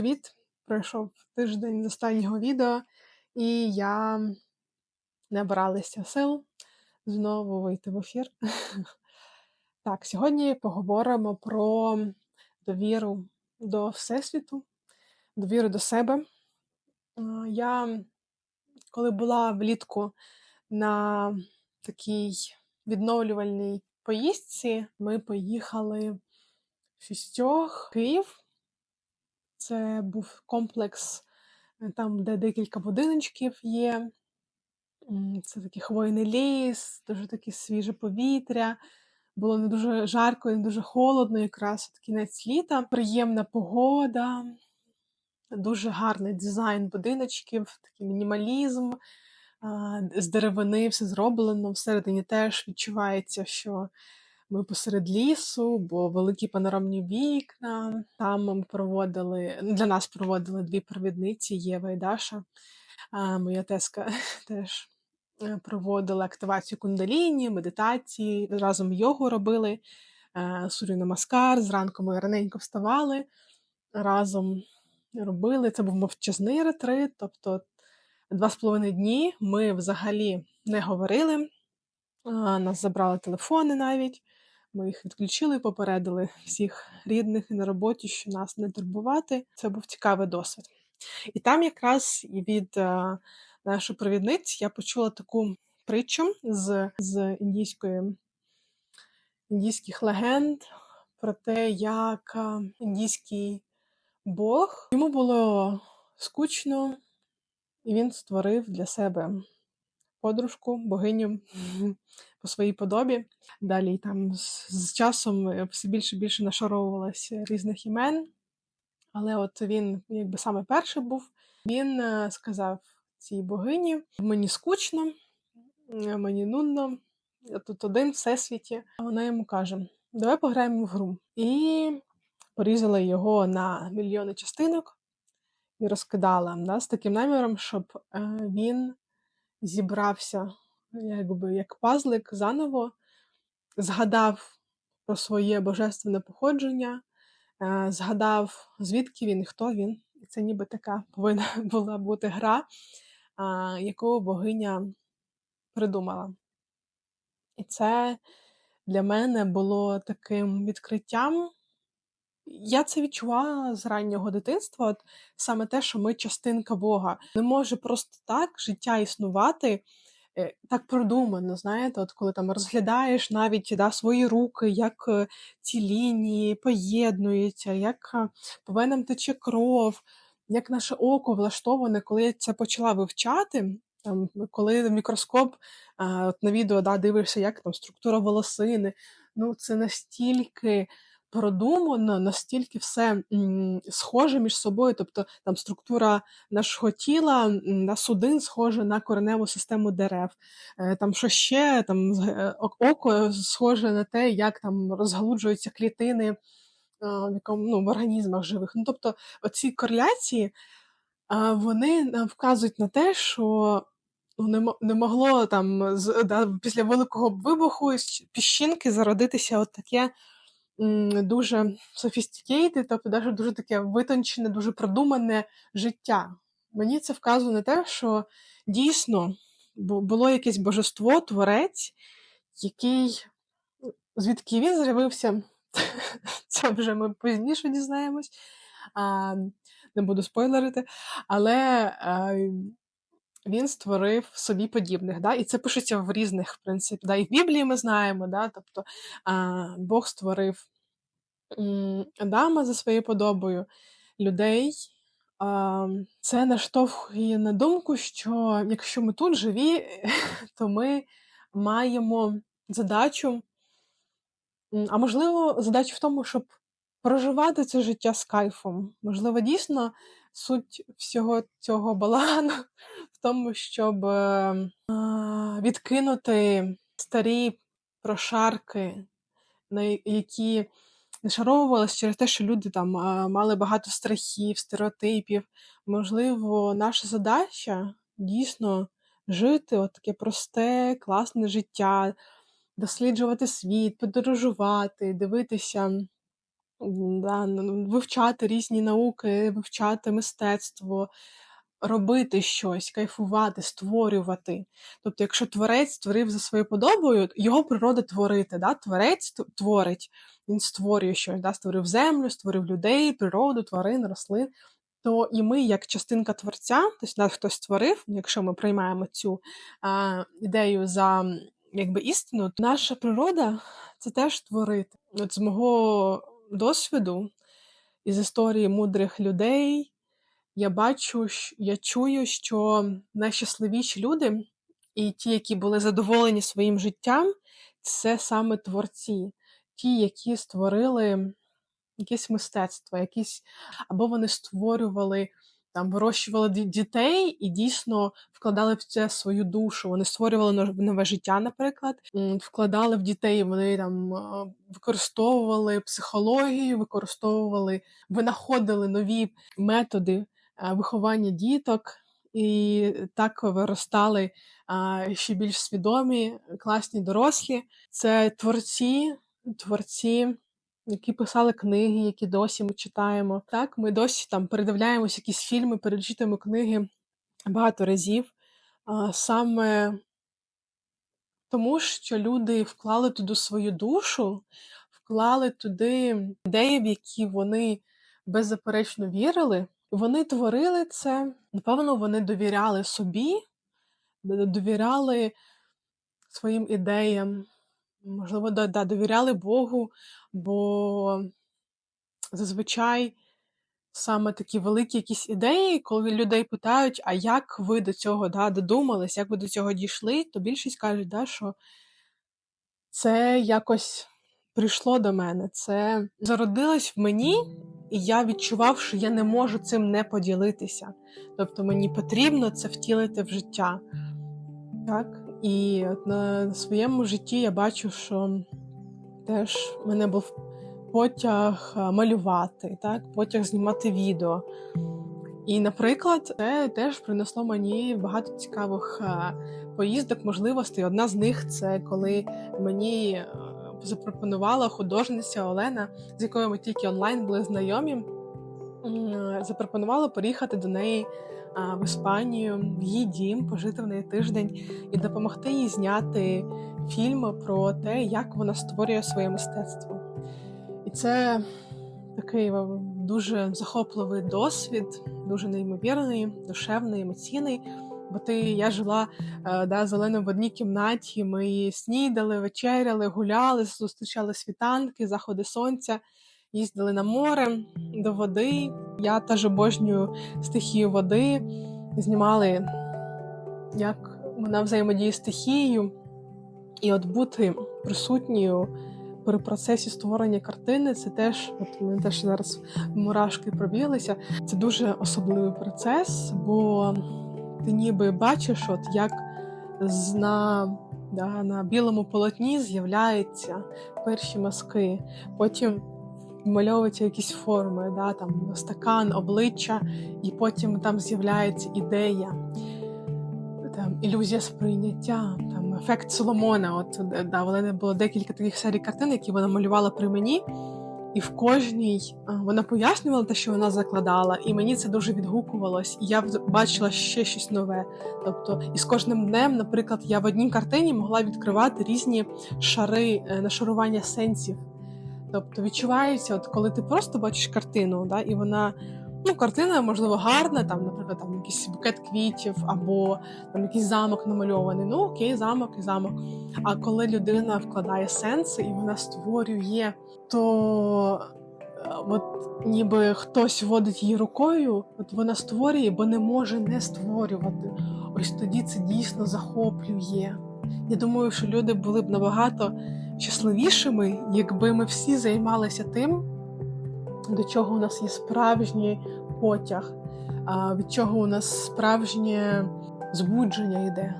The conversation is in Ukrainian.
Привіт! Пройшов тиждень з останнього відео, і я набралася сил знову вийти в ефір. Так, сьогодні поговоримо про довіру до Всесвіту, довіру до себе. Я, коли була влітку на такій відновлювальній поїздці, ми поїхали в шістьох Київ. Це був комплекс, е, там, де декілька будиночків є. Це такий хвойний ліс, дуже таке свіже повітря. Було не дуже жарко, і не дуже холодно, якраз от кінець літа. Приємна погода, дуже гарний дизайн будиночків, такий мінімалізм. З деревини все зроблено. Всередині теж відчувається, що ми посеред лісу, бо великі панорамні вікна. Там ми проводили для нас проводили дві провідниці Єва і Даша. А, Моя теска теж е, проводила активацію кундаліні, медитації, разом йогу робили, е, сурю намаскар. Зранку ми раненько вставали, разом робили. Це був мовчазний ретрит, тобто два з половиною дні ми взагалі не говорили. Нас забрали телефони навіть. Ми їх відключили, попередили всіх рідних і на роботі, що нас не турбувати. Це був цікавий досвід. І там якраз від е, нашої провідниці я почула таку притчу з з індійської, індійських легенд про те, як е, індійський Бог йому було скучно, і він створив для себе подружку, богиню по своїй подобі. Далі там з, з часом е, все більше і більше нашаровувалося різних імен. Але от він, якби саме перший був, він е, сказав цій богині: мені скучно, е, мені нудно, я тут один всесвіті. А вона йому каже: Давай пограємо в гру. І порізала його на мільйони частинок і розкидала да, з таким наміром, щоб він зібрався якби як пазлик заново, згадав про своє божественне походження, е, згадав, звідки він і хто він. І це ніби така повинна була бути гра, яку богиня придумала. І це для мене було таким відкриттям. Я це відчувала з раннього дитинства, от саме те, що ми частинка Бога. Не може просто так життя існувати. Е, так продумано, знаєте, от коли там розглядаєш навіть да, свої руки, як е, ці лінії поєднуються, як е, по тече кров, як наше око влаштоване, коли я це почала вивчати, там, коли мікроскоп от на відео да, дивишся, як там структура волосини, ну це настільки продумано, настільки все схоже між собою, тобто там структура нашого тіла на судин схожа на кореневу систему дерев. Е, там що ще там е, око схоже на те, як там розгалуджуються клітини е, в якому ну, в організмах живих. Ну, Тобто оці кореляції вони нам вказують на те, що не могло там да, після великого вибуху з піщинки зародитися от таке дуже sophisticated, тобто навіть дуже таке витончене, дуже продумане життя. Мені це вказує на те, що дійсно було якесь божество, творець, який, звідки він з'явився, це вже ми пізніше дізнаємось. Не буду спойлерити, але він створив собі подібних. Да? І це пишеться в різних, в принципі, да? і в Біблії ми знаємо, да? тобто Бог створив Адама за своєю подобою людей. Це наштовхує на думку, що якщо ми тут живі, то ми маємо задачу, а можливо, задачу в тому, щоб проживати це життя з кайфом. Можливо, дійсно суть всього цього балагану в тому, щоб е, відкинути старі прошарки, на які нашаровувалися через те, що люди там мали багато страхів, стереотипів. Можливо, наша задача дійсно жити от таке просте, класне життя, досліджувати світ, подорожувати, дивитися да, вивчати різні науки, вивчати мистецтво, робити щось, кайфувати, створювати. Тобто, якщо творець створив за своєю подобою, його природа творити. Да? Творець творить, він створює щось, да? створив землю, створив людей, природу, тварин, рослин. То і ми, як частинка творця, тобто нас хтось створив, якщо ми приймаємо цю а, ідею за якби істину, то наша природа це теж творити. От з мого досвіду із історії мудрих людей я бачу, я чую, що найщасливіші люди і ті, які були задоволені своїм життям, це саме творці, ті, які створили якесь мистецтво, якісь або вони створювали. Там вирощували дітей і дійсно вкладали в це свою душу. Вони створювали нов- нове життя, наприклад, вкладали в дітей. Вони там використовували психологію, використовували, винаходили нові методи виховання діток, і так виростали ще більш свідомі, класні дорослі. Це творці, творці які писали книги, які досі ми читаємо. Так, ми досі там передивляємось якісь фільми, перечитуємо книги багато разів. Саме тому, що люди вклали туди свою душу, вклали туди ідеї, в які вони беззаперечно вірили. Вони творили це, напевно, вони довіряли собі, довіряли своїм ідеям, можливо, да, да, довіряли Богу, бо зазвичай саме такі великі якісь ідеї, коли людей питають, а як ви до цього да, додумались, як ви до цього дійшли, то більшість кажуть, да, що це якось прийшло до мене, це зародилось в мені, і я відчував, що я не можу цим не поділитися. Тобто мені потрібно це втілити в життя. Так? І от на своєму житті я бачу, що теж в мене був потяг малювати, так? потяг знімати відео. І, наприклад, це теж принесло мені багато цікавих поїздок, можливостей. Одна з них це коли мені е, запропонувала художниця Олена, з якою ми тільки онлайн були знайомі. Запропонувала поїхати до неї в Іспанію, в її дім, пожити в неї тиждень і допомогти їй зняти фільм про те, як вона створює своє мистецтво. І це такий е, дуже захопливий досвід, дуже неймовірний, душевний, емоційний. Бо ти я жила е, да, з в одній кімнаті. Ми снідали, вечеряли, гуляли, зустрічали світанки, заходи сонця, їздили на море до води. Я теж обожнюю стихію води, знімали, як вона взаємодіє стихією, і от бути присутньою при процесі створення картини, це теж, от мене теж зараз мурашки пробіглися. Це дуже особливий процес, бо ти ніби бачиш, от як на, да, на білому полотні з'являються перші мазки, потім вмальовуються якісь форми, да, там стакан, обличчя, і потім там з'являється ідея там ілюзія сприйняття, там ефект Соломона. От да, в Олени було декілька таких серій картин, які вона малювала при мені. І в кожній вона пояснювала те, що вона закладала, і мені це дуже відгукувалось. І я бачила ще щось нове. Тобто, і з кожним днем, наприклад, я в одній картині могла відкривати різні шари е, нашарування сенсів. Тобто відчувається, от коли ти просто бачиш картину, да, і вона, ну, картина, можливо, гарна, там, наприклад, там якийсь букет квітів, або там якийсь замок намальований. Ну, окей, замок і замок. А коли людина вкладає сенси і вона створює, то е, от ніби хтось водить її рукою, от вона створює, бо не може не створювати. Ось тоді це дійсно захоплює. Я думаю, що люди були б набагато щасливішими, якби ми всі займалися тим, до чого у нас є справжній потяг, від чого у нас справжнє збудження йде.